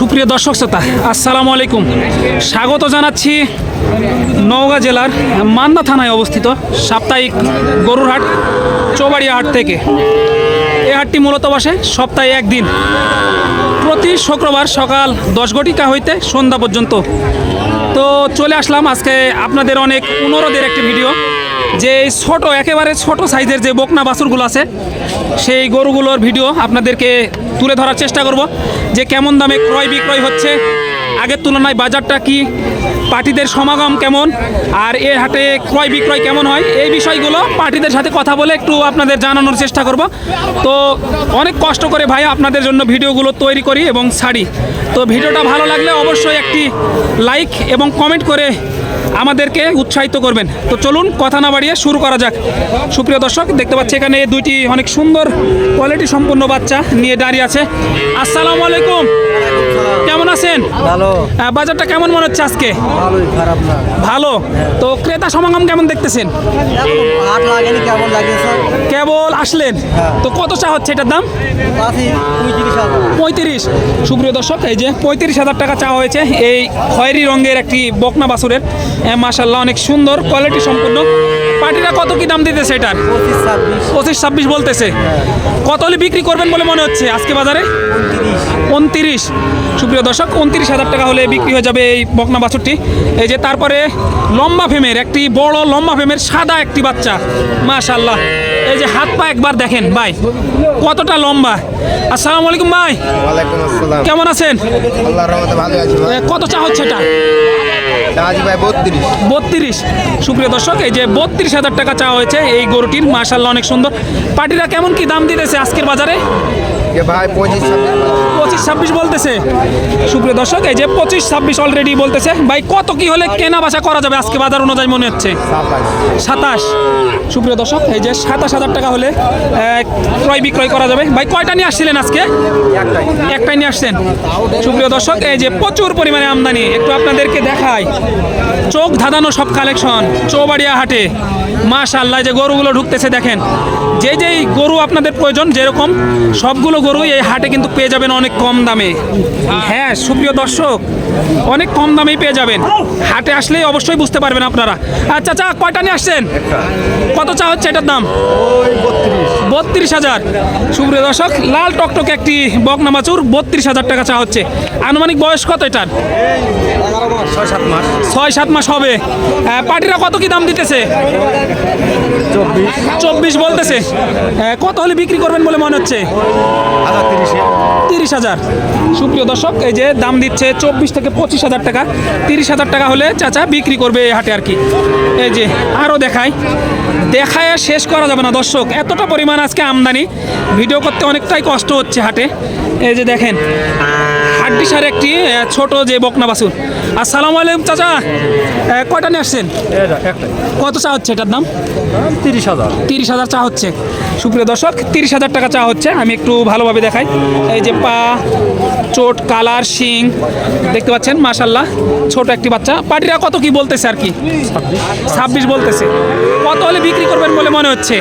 সুপ্রিয় দর্শক শ্রোতা, আসসালামু আলাইকুম। স্বাগত জানাচ্ছি নওগাঁ জেলার মান্দা থানায় অবস্থিত সাপ্তাহিক গরুর হাট, চৌবাড়িয়া হাট থেকে। এই হাটটি মূলত বসে সপ্তাহে একদিন। প্রতি শুক্রবার সকাল দশ ঘটিকা হইতে সন্ধ্যা পর্যন্ত। তো চলে আসলাম আজকে আপনাদের অনেক অনুরোধের একটি ভিডিও। যে ছোট, একেবারে ছোট সাইজের যে বকনা বাছুরগুলো আছে, সেই গরুগুলোর ভিডিও আপনাদেরকে তুলে ধরার চেষ্টা করব যে কেমন দামে ক্রয় বিক্রয় হচ্ছে। আগের তুলনায় বাজারটা কি, পার্টিদের সমাগম কেমন, আর এ হাটে ক্রয় বিক্রয় কেমন হয়, এই বিষয়গুলো পার্টিদের সাথে কথা বলে একটু আপনাদের জানানোর চেষ্টা করব। তো অনেক কষ্ট করে ভাই আপনাদের জন্য ভিডিওগুলো তৈরি করি এবং ছাড়ি। তো ভিডিওটা ভালো লাগলে অবশ্যই একটি লাইক এবং কমেন্ট করে আমাদেরকে উৎসাহিত করবেন। তো চলুন কথা না বাড়িয়ে শুরু করা যাক। সুপ্রিয় দর্শক, দেখতে পাচ্ছি এখানে দুইটি অনেক সুন্দর কোয়ালিটি সম্পন্ন বাচ্চা নিয়ে দাঁড়িয়ে আছে। আসসালামু আলাইকুম। কেমন আছেন? ভালো। বাজারটা কেমন মনে হচ্ছে আজকে? ভালোই খারাপ না। ভালো? তো ক্রেতা সমাগম কেমন দেখতেছেন? হাট লাগেনি কেমন লাগে কেবল আসলেন? তো কত চা হচ্ছে এটার দাম? পঁয়ত্রিশ সুপ্রিয় দর্শক এই যে পঁয়ত্রিশ হাজার টাকা চা হয়েছে এই খয়েরি রঙের একটি বকনা বাছুরের মাসাল্লাহ অনেক সুন্দর কোয়ালিটি সম্পূর্ণ। পার্টিরা কত কি দাম দিতেছে এটার? পঁচিশ ছাব্বিশ। বলতেছে। কত হলে বিক্রি করবেন বলে মনে হচ্ছে আজকে বাজারে? উনত্রিশ। সুপ্রিয় দর্শক উনত্রিশ হাজার টাকা হলে বিক্রি হয়ে যাবে এই বকনা বাছুরটি। এই যে তারপরে লম্বা ফেমের একটি বড় লম্বা ফেমের সাদা একটি বাচ্চা। মাশাল্লাহ এই যে হাত পা একবার দেখেন ভাই কতটা লম্বা। আসসালামু আলাইকুম ভাই। কেমন আছেন? আল্লাহর রহমতে ভালো আছি কত চা হচ্ছে এটা? বত্রিশ। বত্রিশ। সুপ্রিয় দর্শক এই যে বত্রিশ হাজার টাকা চাওয়া হয়েছে এই গরুটির। মাশাল্লাহ অনেক সুন্দর। পার্টিরা কেমন কি দাম দিতেছে আজকের বাজারে? যে ভাই পঁচিশ পঁচিশ ছাব্বিশ বলতেছে। সুপ্রিয় দর্শক এই যে পঁচিশ ছাব্বিশ অলরেডি বলতেছে। ভাই কত কি হলে কেনা বাসা করা যাবে আজকে বাজার অনুযায়ী মনে হচ্ছে? সাতাশ। সুপ্রিয় দর্শক এই যে সাতাশ হাজার টাকা হলে ক্রয় বিক্রয় করা যাবে। ভাই কয়টা নিয়ে আসছিলেন আজকে? একটাই। নিয়ে আসছেন। সুপ্রিয় দর্শক এই যে প্রচুর পরিমাণে আমদানি। একটু আপনাদেরকে দেখাই। চোখ ধাঁধানো সব কালেকশন চৌবাড়িয়া হাটে। মাশাল্লাহ যে গরুগুলো ঢুকতেছে দেখেন। যে যেই গরু আপনাদের প্রয়োজন যেরকম সবগুলো গরু এই হাটে কিন্তু পেয়ে যাবেন অনেক কম দামে। হ্যাঁ সুপ্রিয় দর্শক, অনেক কম দামেই পেয়ে যাবেন। হাটে আসলেই অবশ্যই বুঝতে পারবেন আপনারা। আচ্ছা চা কয়টা নিয়ে আসছেন? কত চা হচ্ছে এটার দাম? বত্রিশ হাজার। সুপ্রিয় দর্শক, লাল টকটকে একটি বকনামাচুর বত্রিশ হাজার টাকা চা হচ্ছে। আনুমানিক বয়স কত এটার? ছয় সাত মাস। হবে। আহ, পার্টিরা কত কি দাম দিতেছে? চব্বিশ বলতেছে। কত হলে বিক্রি করবেন বলে মনে হচ্ছে? তিরিশ। হাজার। সুপ্রিয় দর্শক এই যে দাম দিচ্ছে চব্বিশ থেকে পঁচিশ হাজার টাকা। তিরিশ হাজার টাকা হলে চাচা বিক্রি করবে এই হাটে আর কি। এই যে আরও দেখায় দেখায় আর শেষ করা যাবে না দর্শক। এতটা পরিমাণ আজকে আমদানি। ভিডিও করতে অনেকটাই কষ্ট হচ্ছে হাটে। এই যে দেখেন। সার একটি ছোট যে বকনা বাসুর। আসসালামু আলাইকুম চাচা। কয়টা নিয়ে আসছেন? কত চা হচ্ছে এটার দাম? তিরিশ হাজার। তিরিশ হাজার চা হচ্ছে। সুপ্রিয় দর্শক তিরিশ হাজার টাকা চা হচ্ছে। আমি একটু ভালোভাবে দেখাই। এই যে পা চোট কালার শিং দেখতে পাচ্ছেন মাশাল্লাহ ছোট একটি বাচ্চা। পার্টিরা কত কি বলতেছে আর কি? ছাব্বিশ। বলতেছে। কত হলে বিক্রি করবেন বলে মনে হচ্ছে?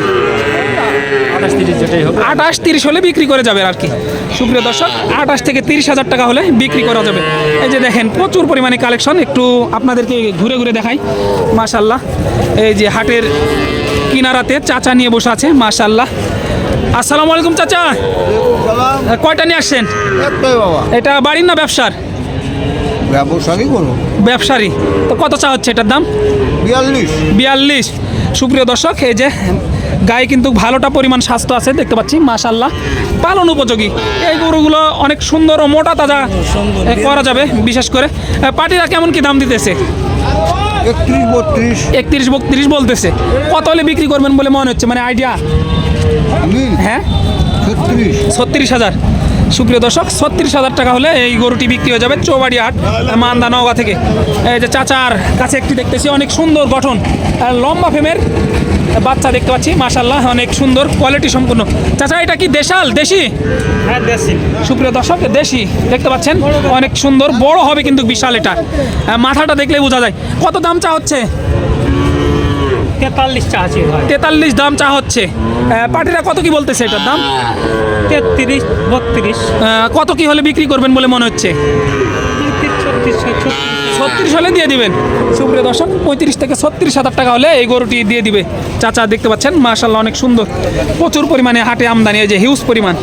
আঠাশ তিরিশ হলে বিক্রি করে যাবে আর কি। সুপ্রিয় দর্শক আঠাশ থেকে তিরিশ হাজার টাকা হলে বিক্রি করা যাবে। এই যে দেখেন প্রচুর পরিমাণে কালেকশন একটু আপনাদেরকে ঘুরে ঘুরে দেখাই। মাশাল্লাহ এই যে হাটের কিনারাতে চাচা নিয়ে বসে আছে মাশাল্লাহ আসসালামু আলাইকুম চাচা। কয়টা নিয়ে আসছেন? এটা বাড়ির না ব্যবসার? ব্যবসারই ব্যবসারী তো কত চা হচ্ছে এটার দাম? বিয়াল্লিশ। বিয়াল্লিশ। সুপ্রিয় দর্শক এই যে গায়ে কিন্তু ভালোটা পরিমাণ স্বাস্থ্য আছে দেখতে পাচ্ছি মাশাল্লাহ পালন উপযোগী। এই গরুগুলো অনেক সুন্দর ও মোটা তাজা করা যাবে বিশেষ করে। পাটিরা কেমন কি দাম দিতেছে? একত্রিশ বত্রিশ। একত্রিশ বত্রিশ বলতেছে। কত হলে বিক্রি করবেন বলে মনে হচ্ছে? মানে আইডিয়া হ্যাঁ? ছত্রিশ। ছত্রিশ হাজার। সুপ্রিয় দর্শক ছত্রিশ হাজার টাকা হলে এই গরুটি বিক্রি হয়ে যাবে চৌবাড়ি হাট মান্দা নওগাঁ থেকে। এই যে চাচার কাছে একটি দেখতেছি অনেক সুন্দর গঠন। লম্বা ফেমের বাচ্চা দেখতে পাচ্ছি মাশাল্লাহ অনেক সুন্দর কোয়ালিটি সম্পূর্ণ। চাচা এটা কি দেশাল দেশি? হ্যাঁ দেশি। সুপ্রিয় দর্শক দেশি দেখতে পাচ্ছেন? অনেক সুন্দর বড় হবে কিন্তু বিশাল এটা। মাথাটা দেখলেই বোঝা যায়। কত দাম চা হচ্ছে? তেতাল্লিশ চা আছে তেতাল্লিশ দাম চা হচ্ছে। পাটিরা কত কি বলতেছে এটার দাম? তেত্রিশ বত্রিশ। কত কি হলে বিক্রি করবেন বলে মনে হচ্ছে? ছত্রিশ হলে দিয়ে দিবেন। সুপ্রিয় দর্শক পঁয়ত্রিশ থেকে ছত্রিশ হাজার টাকা হলে এই গরুটি দিয়ে দিবে। চাচা দেখতে পাচ্ছেন মাশাল্লাহ অনেক সুন্দর। প্রচুর পরিমাণে হাটে আমদানি এই যে হিউজ পরিমাণ।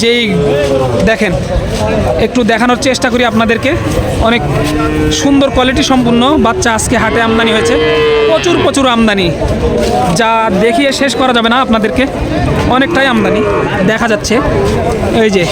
যেই দেখেন একটু দেখানোর চেষ্টা করি আপনাদেরকে। অনেক সুন্দর কোয়ালিটি সম্পূর্ণ বাচ্চা আজকে হাটে আমদানি হয়েছে। প্রচুর প্রচুর আমদানি। যা দেখিয়ে শেষ করা যাবে না আপনাদেরকে। অনেকটাই আমদানি দেখা যাচ্ছে। এই যে